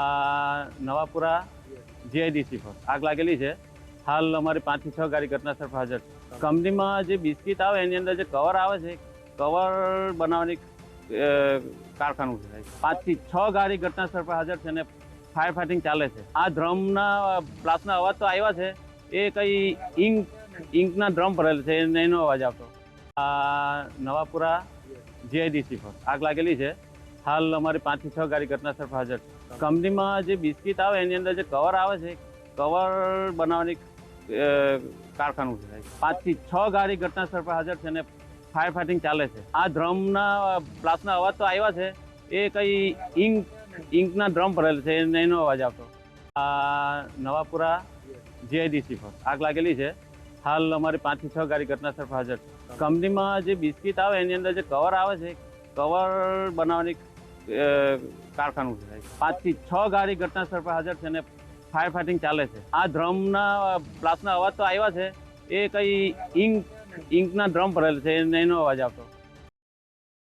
આ નવાપુરા જીઆઈડીસી પર. આગ લાગેલી છે. હાલ અમારી પાંચથી છ ગાડી ઘટનાસ્થળ પર હાજર છે. કંપનીમાં જે બિસ્કિટ આવે, એની અંદર જે કવર આવે છે, કવર બનાવવાની કારખાનું છે. પાંચથી છ ગાડી ઘટનાસ્થળ પર હાજર છે અને ફાયર ફાઇટિંગ ચાલે છે. આ ડ્રમના બ્લાસ્ટના અવાજ તો આવ્યા છે. એ કંઈ ઇંક, ઇંકના ડ્રમ ભરેલ છે. એનો અવાજ આવતો. આ નવાપુરા જીઆઈડીસી પર આગ લાગેલી છે. હાલ અમારી પાંચથી છ ગાડી ઘટનાસ્થળ પર હાજર છે. કંપનીમાં જે બિસ્કિટ આવે, એની અંદર જે કવર આવે છે, કવર બનાવવાની કારખાનું છે. પાંચથી છ ગાડી ઘટનાસ્થળ પર હાજર છે અને ફાયર ફાઇટિંગ ચાલે છે. આ ડ્રમના બ્લાસ્ટના અવાજ તો આવ્યા છે. એ કઈ ઇંક, ઇંકના ડ્રમ ભરેલ છે, એને- અવાજ આવતો. આ નવાપુરા જીઆઈડીસી પર આગ લાગેલી છે. હાલ અમારી પાંચથી છ ગાડી ઘટનાસ્થળ પર હાજર છે. કંપનીમાં જે બિસ્કિટ આવે, એની અંદર જે કવર આવે છે, કવર બનાવવાની કારખાનું છે. પાંચથી છ ગાડી ઘટના સ્થળ પર હાજર છે અને ફાયર ફાઇટિંગ ચાલે છે. આ ડ્રમના બ્લાસ્ટના અવાજ તો આવ્યા છે. એ કઈ ઇંક ઇંકના ડ્રમ ભરેલ છે એને- અવાજ આવતો.